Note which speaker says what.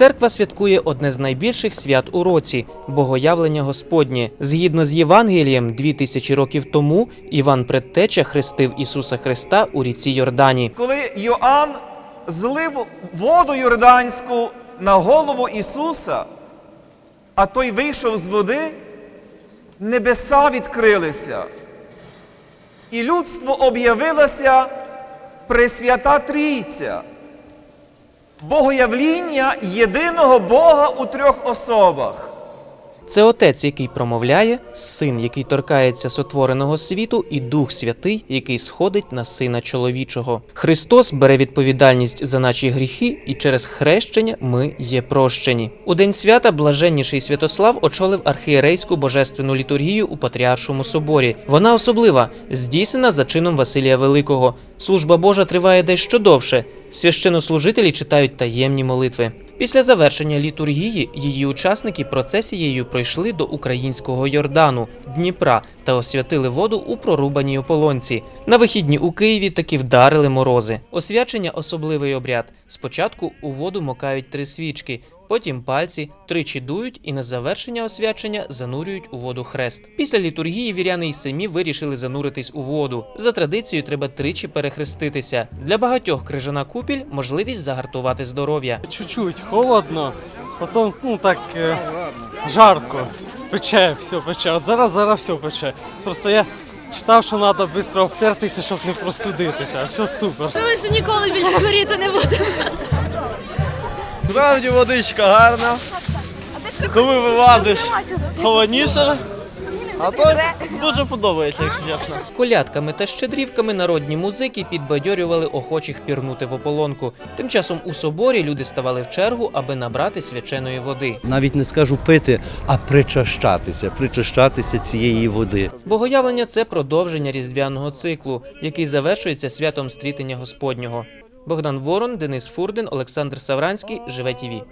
Speaker 1: Церква святкує одне з найбільших свят у році Богоявлення Господнє. Згідно з Євангелієм, дві тисячі років тому Іван Предтеча хрестив Ісуса Христа у ріці Йордані.
Speaker 2: Коли Йоанн злив воду Йорданську на голову Ісуса, а той вийшов з води, небеса відкрилися, і людство об'явилася Пресвята Трійця, Богоявління єдиного Бога у трьох особах.
Speaker 1: Це отець, який промовляє, син, який торкається сотвореного світу, і Дух Святий, який сходить на сина чоловічого. Христос бере відповідальність за наші гріхи, і через хрещення ми є прощені. У день свята блаженніший Святослав очолив архієрейську божественну літургію у Патріаршому соборі. Вона особлива, здійснена за чином Василія Великого. Служба Божа триває дещо довше. Священнослужителі читають таємні молитви. Після завершення літургії її учасники процесією пройшли до українського Йордану Дніпра та освятили воду у прорубаній ополонці. На вихідні у Києві таки вдарили морози. Освячення особливий обряд. Спочатку у воду мокають три свічки, потім пальці тричі дують і на завершення освячення занурюють у воду хрест. Після літургії віряни й самі вирішили зануритись у воду. За традицією треба тричі перехреститися. Для багатьох крижана купіль можливість загартувати здоров'я.
Speaker 3: Чуть-чуть холодно, потім ну так е, жарко. Пече, все пече. От зараз зараз все пече. Просто я читав, що треба швидко обтертися, щоб не простудитися. А Все супер.
Speaker 4: Думаю, що ніколи більше хворіти не буду.
Speaker 5: Справді водичка гарна. Коли вилазиш холодніше, а то дуже подобається, якщо чесно.
Speaker 1: Колядками та щедрівками народні музики підбадьорювали охочих пірнути в ополонку. Тим часом у соборі люди ставали в чергу, аби набрати свяченої води.
Speaker 6: навіть не скажу пити, а причащатися, причащатися цієї води.
Speaker 1: Богоявлення це продовження різдвяного циклу, який завершується святом стрітення Господнього. Богдан Ворон, Денис Фурдин, Олександр Савранський, Живе ТІВІ.